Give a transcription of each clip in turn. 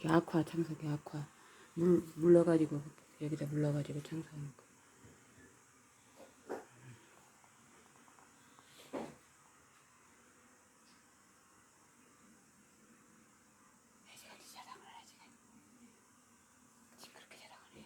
이게 아쿠아 창석이 아쿠아 물 물러가지고 여기다 물러가지고 창석하는 거. 아직까지 자랑을 하지 지금 그렇게 자랑을 해.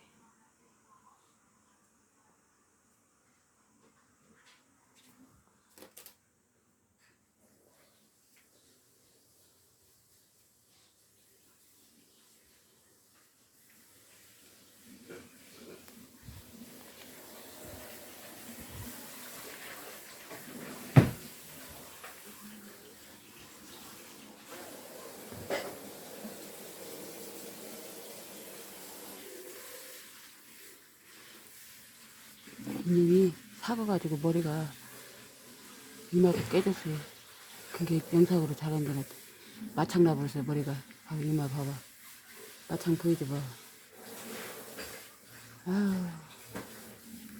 이놈이 사가가지고 머리가 이마가 깨졌어요. 그게 영상으로 잘안 되나 마창 나버렸어요 머리가. 아 이마 봐봐. 마창 보이지 봐. 아유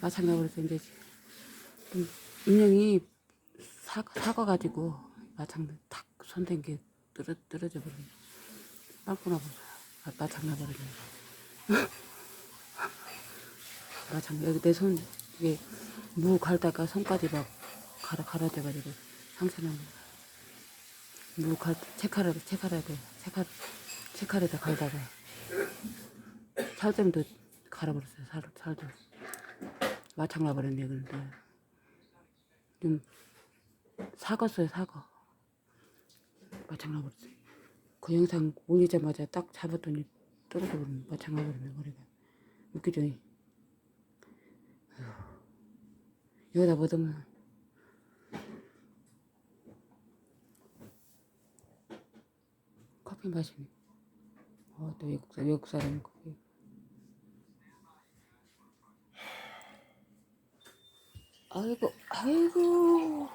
마창 나버렸어 이제. 좀 인형이 사, 사가가지고 마창 탁 손댄 게 떨어, 떨어져 버리네. 빵꾸 나버려. 아, 마창 나버리네. 마창 여기 내 손 이게 무 갈다가 손까지 막 갈아 갈아져가지고 상처난 무 갈, 채칼에 채칼에 채칼 채칼에다 갈다가. 살점도 갈아버렸어요 살 살도. 마창 나버렸네 그런데. 좀 사갔어요 사과 마창 나버렸어요. 그 영상 올리자마자 딱 잡았더니 떨어져 버리네 마창 나버렸네 머리가. 웃기죠 여기다 묻으면 커피 마시네. 어, 또 외국, 사- 외국 사람 커피. 아이고, 아이고.